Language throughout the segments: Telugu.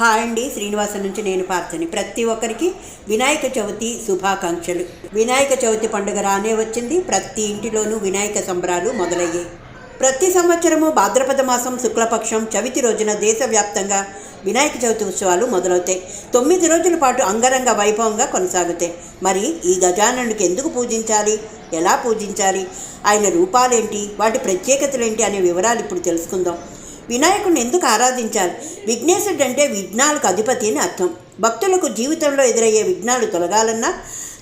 హాయ్ అండి శ్రీనివాసం నుంచి నేను పార్థని ప్రతి ఒక్కరికి వినాయక చవితి శుభాకాంక్షలు. వినాయక చవితి పండుగ రానే వచ్చింది. ప్రతి ఇంటిలోనూ వినాయక సంబరాలు మొదలయ్యాయి. ప్రతి సంవత్సరము భాద్రపద మాసం శుక్లపక్షం చవితి రోజున దేశవ్యాప్తంగా వినాయక చవితి ఉత్సవాలు మొదలవుతాయి. తొమ్మిది రోజుల పాటు అంగరంగ వైభవంగా కొనసాగుతాయి. మరి ఈ గజాననుడికి ఎందుకు పూజించాలి? ఎలా పూజించాలి? ఆయన రూపాలేంటి? వాటి ప్రత్యేకతలేంటి? అనే వివరాలు ఇప్పుడు తెలుసుకుందాం. వినాయకుడిని ఎందుకు ఆరాధించాలి? విఘ్నేశుడు అంటే విఘ్నాలకు అధిపతి అని అర్థం. భక్తులకు జీవితంలో ఎదురయ్యే విఘ్నాలు తొలగాలన్నా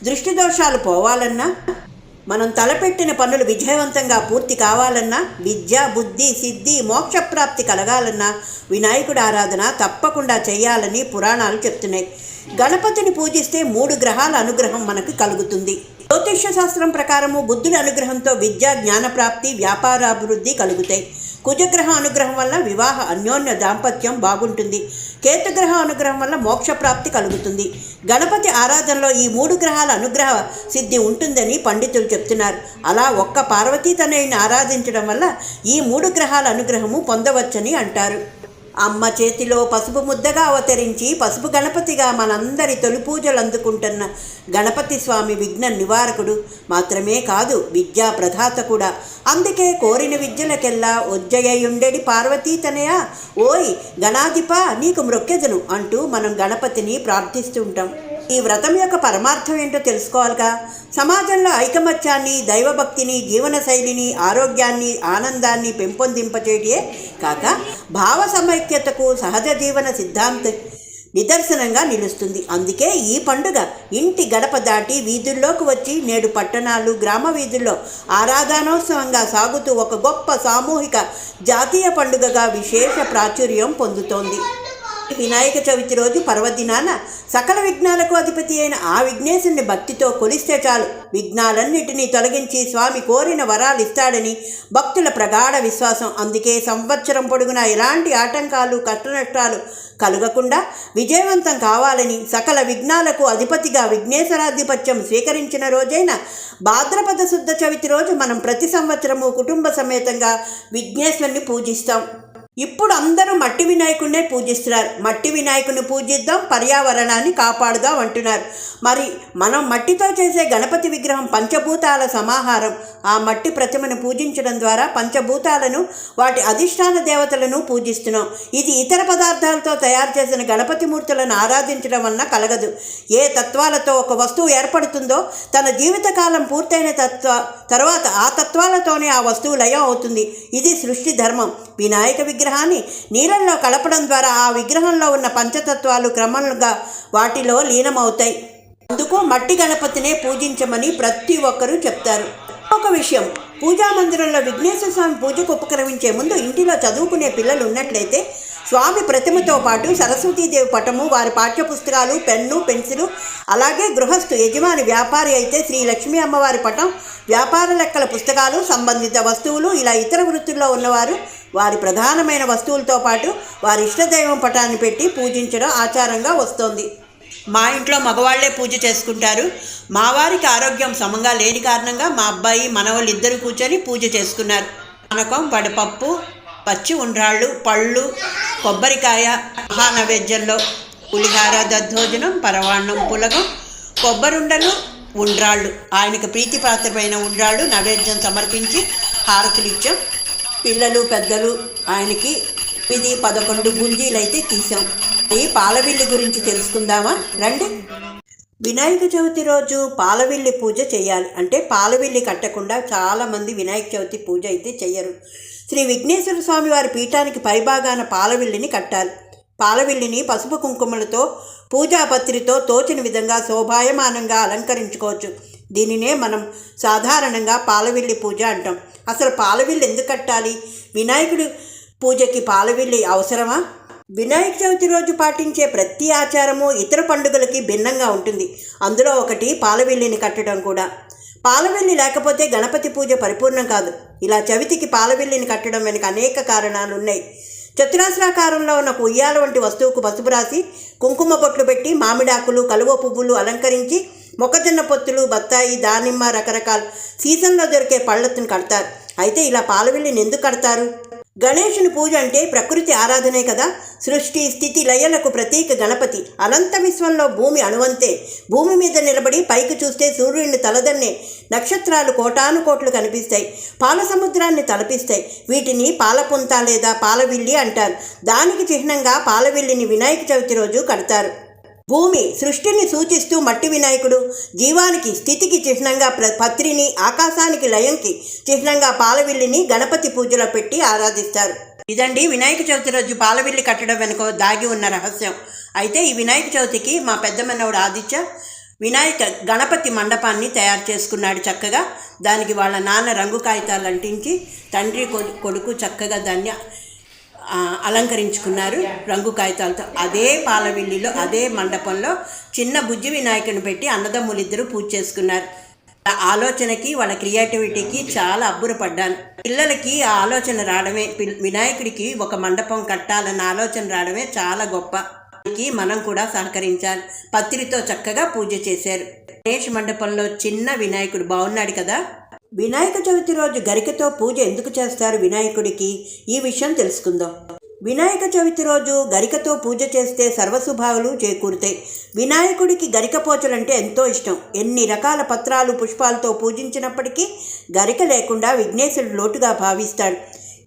దృష్టి దోషాలు పోవాలన్నా మనం తలపెట్టిన పనులు విజయవంతంగా పూర్తి కావాలన్నా విద్య బుద్ధి సిద్ధి మోక్షప్రాప్తి కలగాలన్నా వినాయకుడి ఆరాధన తప్పకుండా చేయాలని పురాణాలు చెప్తున్నాయి. గణపతిని పూజిస్తే మూడు గ్రహాల అనుగ్రహం మనకు కలుగుతుంది. జ్యోతిష్య శాస్త్రం ప్రకారము బుద్ధుడి అనుగ్రహంతో విద్య జ్ఞానప్రాప్తి వ్యాపారాభివృద్ధి కలుగుతాయి. కుజగ్రహ అనుగ్రహం వల్ల వివాహ అన్యోన్య దాంపత్యం బాగుంటుంది. కేతుగ్రహ అనుగ్రహం వల్ల మోక్షప్రాప్తి కలుగుతుంది. గణపతి ఆరాధనలో ఈ మూడు గ్రహాల అనుగ్రహ సిద్ధి ఉంటుందని పండితులు చెప్తున్నారు. అలా ఒక్క పార్వతీ తనయుని ఆరాధించడం వల్ల ఈ మూడు గ్రహాల అనుగ్రహము పొందవచ్చని అంటారు. అమ్మ చేతిలో పసుపు ముద్దగా అవతరించి పసుపు గణపతిగా మనందరి తొలి పూజలు అందుకుంటున్న గణపతి స్వామి విఘ్న నివారకుడు మాత్రమే కాదు విద్యా ప్రధాత కూడా. అందుకే కోరిన విద్యలకెల్లా ఉజ్జయుండెడి పార్వతీ తనయ. ఓయ్ గణాధిప నీకు మృక్కెదను అంటూ మనం గణపతిని ప్రార్థిస్తుంటాం. ఈ వ్రతం యొక్క పరమార్థం ఏంటో తెలుసుకోవాలిగా? సమాజంలో ఐకమత్యాన్ని దైవభక్తిని జీవనశైలిని ఆరోగ్యాన్ని ఆనందాన్ని పెంపొందింపచేయటే కాక భావ సమైక్యతకు సహజ జీవన సిద్ధాంత నిదర్శనంగా నిలుస్తుంది. అందుకే ఈ పండుగ ఇంటి గడప దాటి వీధుల్లోకి వచ్చి నేడు పట్టణాలు గ్రామ వీధుల్లో ఆరాధనోత్సవంగా సాగుతూ ఒక గొప్ప సామూహిక జాతీయ పండుగగా విశేష ప్రాచుర్యం పొందుతోంది. వినాయక చవితి రోజు పర్వదినాన సకల విఘ్నాలకు అధిపతి అయిన ఆ విఘ్నేశుని భక్తితో కొలిస్తే చాలు. విఘ్నాలన్నిటినీ తొలగించి స్వామి కోరిన వరాలు ఇస్తాడని భక్తుల ప్రగాఢ విశ్వాసం. అందుకే సంవత్సరం పొడుగునా ఎలాంటి ఆటంకాలు కష్టనష్టాలు కలగకుండా విజయవంతం కావాలని సకల విఘ్నాలకు అధిపతిగా విఘ్నేశ్వరాధిపత్యం స్వీకరించిన రోజైన భాద్రపద శుద్ధ చవితి రోజు మనం ప్రతి సంవత్సరము కుటుంబ సమేతంగా విఘ్నేశ్వరుని పూజిస్తాం. ఇప్పుడు అందరూ మట్టి వినాయకుడినే పూజిస్తున్నారు. మట్టి వినాయకుని పూజిద్దాం పర్యావరణాన్ని కాపాడుదాం అంటున్నారు. మరి మనం మట్టితో చేసే గణపతి విగ్రహం పంచభూతాల సమాహారం. ఆ మట్టి ప్రతిమను పూజించడం ద్వారా పంచభూతాలను వాటి అధిష్టాన దేవతలను పూజిస్తున్నాం. ఇది ఇతర పదార్థాలతో తయారు చేసిన గణపతి మూర్తులను ఆరాధించడం వలన కలగదు. ఏ తత్వాలతో ఒక వస్తువు ఏర్పడుతుందో తన జీవితకాలం పూర్తయిన తత్వ తర్వాత ఆ తత్వాలతోనే ఆ వస్తువు లయం అవుతుంది. ఇది సృష్టి ధర్మం. వినాయక విగ్రహం విగ్రహాన్ని నీళ్ళల్లో కలపడం ద్వారా ఆ విగ్రహంలో ఉన్న పంచతత్వాలు క్రమంగా వాటిలో లీనమవుతాయి. అందుకు మట్టి గణపతినే పూజించమని ప్రతి ఒక్కరూ చెప్తారు. ఒక విషయం పూజా మందిరంలో విఘ్నేశ్వర స్వామి పూజకు ఉపక్రమించే ముందు ఇంటిలో చదువుకునే పిల్లలు ఉన్నట్లయితే స్వామి ప్రతిమతో పాటు సరస్వతీదేవి పటము వారి పాఠ్యపుస్తకాలు పెన్ను పెన్సిలు అలాగే గృహస్థు యజమాని వ్యాపారి అయితే శ్రీ లక్ష్మీ అమ్మవారి పటం వ్యాపార లెక్కల పుస్తకాలు సంబంధిత వస్తువులు ఇలా ఇతర వృత్తుల్లో ఉన్నవారు వారి ప్రధానమైన వస్తువులతో పాటు వారి ఇష్టదైవం పటాన్ని పెట్టి పూజించడం ఆచారంగా వస్తోంది. మా ఇంట్లో మగవాళ్ళే పూజ చేసుకుంటారు. మా వారికి ఆరోగ్యం సమంగా లేని కారణంగా మా అబ్బాయి మనవాళ్ళు ఇద్దరు కూర్చొని పూజ చేసుకున్నారు. పానకం వడపప్పు పచ్చి ఉండ్రాళ్ళు పళ్ళు కొబ్బరికాయ మహానైవేద్యంలో పులిహార దద్దోజనం పరవాణం పులగం కొబ్బరుండలు ఉండ్రాళ్ళు. ఆయనకు ప్రీతిపాత్రమైన ఉండ్రాళ్ళు నైవేద్యం సమర్పించి హారతులు ఇచ్చాం పిల్లలు పెద్దలు ఆయనకి ఇది పదకొండు గుంజీలు అయితే తీసాం. ఈ పాలవిల్లి గురించి తెలుసుకుందామా? రండి. వినాయక చవితి రోజు పాలవిల్లి పూజ చేయాలి. అంటే పాలవిల్లి కట్టకుండా చాలామంది వినాయక చవితి పూజ అయితే చేయరు శ్రీ విఘ్నేశ్వర స్వామి వారి పీఠానికి పైభాగాన పాలవిల్లిని కట్టాలి పాలవిల్లిని పసుపు కుంకుమలతో పూజాపత్రితో తోచిన విధంగా శోభాయమానంగా అలంకరించుకోవచ్చు. దీనినే మనం సాధారణంగా పాలవిల్లి పూజ అంటాం. అసలు పాలవిల్లి ఎందుకు కట్టాలి? వినాయకుడి పూజకి పాలవిల్లి అవసరమా? వినాయక చవితి రోజు పాటించే ప్రతి ఆచారము ఇతర పండుగలకి భిన్నంగా ఉంటుంది. అందులో ఒకటి పాలవిల్లిని కట్టడం కూడా. పాలవెల్లి లేకపోతే గణపతి పూజ పరిపూర్ణం కాదు. ఇలా చవితికి పాలవెల్లిని కట్టడం వెనుక అనేక కారణాలు ఉన్నాయి చతురాశ్రాకారంలో ఉన్న ఉయ్యాల వంటి వస్తువుకు పసుపు రాసి కుంకుమ బొట్లు పెట్టి మామిడాకులు కలువ పువ్వులు అలంకరించి మొక్కజొన్న పొత్తులు బత్తాయి దానిమ్మ రకరకాల సీజన్లో దొరికే పళ్ళను కడతారు. అయితే ఇలా పాలవెల్లిని ఎందుకు కడతారు? గణేశుని పూజ అంటే ప్రకృతి ఆరాధనే కదా. సృష్టి స్థితి లయలకు ప్రతీక గణపతి. అనంత విశ్వంలో భూమి అణువంతే. భూమి మీద నిలబడి పైకి చూస్తే సూర్యుడిని తలదన్నే. నక్షత్రాలు కోటాను కోట్లు కనిపిస్తాయి. పాల సముద్రాన్ని తలపిస్తాయి. వీటిని పాలపుంత లేదా పాలవిల్లి అంటారు. దానికి చిహ్నంగా పాలవిల్లిని వినాయక చవితి రోజు కడతారు. భూమి సృష్టిని సూచిస్తూ మట్టి వినాయకుడు జీవానికి స్థితికి చిహ్నంగా ప్ర పత్రిని ఆకాశానికి లయంకి చిహ్నంగా పాలవిల్లిని గణపతి పూజలో పెట్టి ఆరాధిస్తారు. ఇదండి వినాయక చవితి రోజు పాలవిల్లి కట్టడం వెనుక దాగి ఉన్న రహస్యం. అయితే ఈ వినాయక చవితికి మా పెద్ద ఆదిత్య వినాయక గణపతి మండపాన్ని తయారు చేసుకున్నాడు చక్కగా. దానికి వాళ్ళ నాన్న రంగు కాగితాలు అంటించి తండ్రి కొడుకు చక్కగా దాన్ని అలంకరించుకున్నారు రంగు కాగితాలతో. అదే పాలవిల్లిలో అదే మండపంలో చిన్న బుజ్జి వినాయకుని పెట్టి అన్నదమ్ములిద్దరూ పూజ చేసుకున్నారు. ఆలోచనకి వాళ్ళ క్రియేటివిటీకి చాలా అబ్బురపడ్డాను పిల్లలకి ఆ ఆలోచన రావడమే పిల్- వినాయకుడికి ఒక మండపం కట్టాలన్న ఆలోచన రావడమే చాలా గొప్ప. మనం కూడా సహకరించాలి. పత్రితో చక్కగా పూజ చేశారు. గణేష్ మండపంలో చిన్న వినాయకుడు బాగున్నాడు కదా? వినాయక చవితి రోజు గరికతో పూజ ఎందుకు చేస్తారు వినాయకుడికి? ఈ విషయం తెలుసుకుందాం. వినాయక చవితి రోజు గరికతో పూజ చేస్తే సర్వశుభాలు చేకూరుతాయి. వినాయకుడికి గరిక పోచలంటే ఎంతో ఇష్టం. ఎన్ని రకాల పత్రాలు పుష్పాలతో పూజించినప్పటికీ గరిక లేకుండా విఘ్నేశుడు లోటుగా భావిస్తాడు.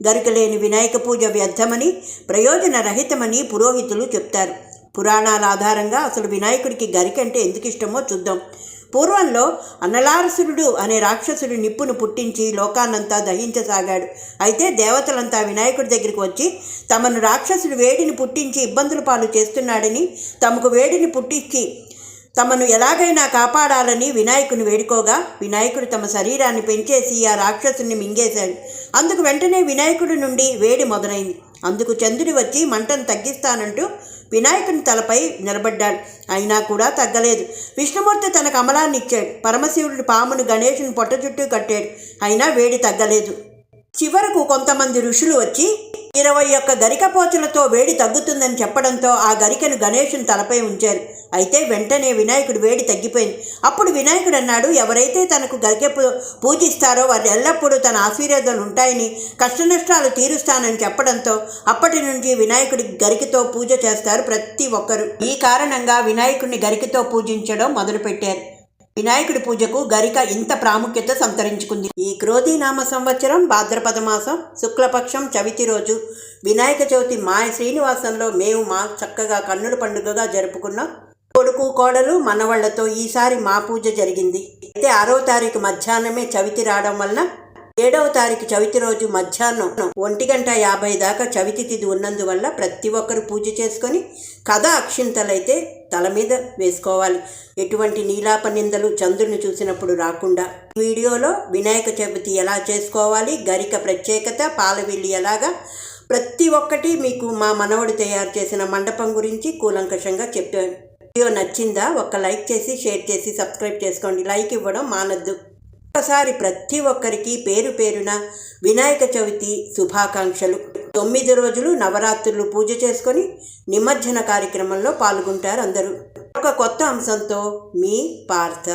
గరిక లేని వినాయక పూజ వ్యర్థమని ప్రయోజన రహితమని పురోహితులు చెప్తారు. పురాణాల ఆధారంగా అసలు వినాయకుడికి గరిక అంటే ఎందుకు ఇష్టమో చూద్దాం. పూర్వంలో అన్నలారసురుడు అనే రాక్షసుడు నిప్పును పుట్టించి లోకాన్నంతా దహించసాగాడు. అయితే దేవతలంతా వినాయకుడి దగ్గరికి వచ్చి తమను రాక్షసుడు వేడిని పుట్టించి ఇబ్బందుల పాలు చేస్తున్నాడని తమకు వేడిని పుట్టించి తమను ఎలాగైనా కాపాడాలని వినాయకుని వేడుకోగా వినాయకుడు తమ శరీరాన్ని పెంచేసి ఆ రాక్షసుని మింగేశాడు. అందుకు వెంటనే వినాయకుడి నుండి వేడి మొదలైంది. అందుకు చంద్రుడి వచ్చి మంటను తగ్గిస్తానంటూ వినాయకుని తలపై నిలబడ్డాడు. అయినా కూడా తగ్గలేదు. విష్ణుమూర్తి తన కమలాన్ని ఇచ్చాడు. పరమశివుడు పామును గణేషుని పొట్ట చుట్టూ కట్టాడు. అయినా వేడి తగ్గలేదు. చివరకు కొంతమంది ఋషులు వచ్చి ఇరవై ఒక్క గరిక పోచలతో వేడి తగ్గుతుందని చెప్పడంతో ఆ గరికను గణేషుని తలపై ఉంచారు. అయితే వెంటనే వినాయకుడు వేడి తగ్గిపోయింది. అప్పుడు వినాయకుడు అన్నాడు ఎవరైతే తనకు గరిక పూజిస్తారో వారు ఎల్లప్పుడూ తన ఆశీర్వాదాలు ఉంటాయని కష్టనష్టాలు తీరుస్తానని చెప్పడంతో అప్పటి నుంచి వినాయకుడి గరికతో పూజ చేస్తారు ప్రతి ఒక్కరు. ఈ కారణంగా వినాయకుడిని గరికతో పూజించడం మొదలుపెట్టారు. వినాయకుడి పూజకు గరిక ఇంత ప్రాముఖ్యత సంతరించుకుంది. ఈ క్రోధీ నామ సంవత్సరం భాద్రపద మాసం శుక్లపక్షం చవితి రోజు వినాయక చవితి మా శ్రీనివాసంలో మేము మా చక్కగా కన్నుల పండుగగా జరుపుకున్నాం. కొడుకు కోడలు మనవాళ్ళతో ఈసారి మా పూజ జరిగింది. అయితే ఆరో తారీఖు మధ్యాహ్నమే చవితి రావడం వలన ఏడవ తారీఖు చవితి రోజు మధ్యాహ్నం ఒంటి గంట యాభై దాకా చవితి తిథి ఉన్నందువల్ల ప్రతి ఒక్కరు పూజ చేసుకొని కథ అక్షింతలైతే తల మీద వేసుకోవాలి. ఎటువంటి నీలాప నిందలు చంద్రుని చూసినప్పుడు రాకుండా వీడియోలో వినాయక చవితి ఎలా చేసుకోవాలి గరిక ప్రత్యేకత పాలవిల్లి ఎలాగా ప్రతి ఒక్కటి మీకు మా మనవడు తయారు చేసిన మండపం గురించి కూలంకషంగా చెప్పాను. వీడియో నచ్చిందా ఒక లైక్ చేసి షేర్ చేసి సబ్స్క్రైబ్ చేసుకోండి. లైక్ ఇవ్వడం మానద్దు. ఒకసారి ప్రతి ఒక్కరికి పేరు పేరున వినాయక చవితి శుభాకాంక్షలు. తొమ్మిది రోజులు నవరాత్రులు పూజ చేసుకొని నిమజ్జన కార్యక్రమంలో పాల్గొంటారు అందరూ. ఒక కొత్త అంశంతో మీ పార్థ.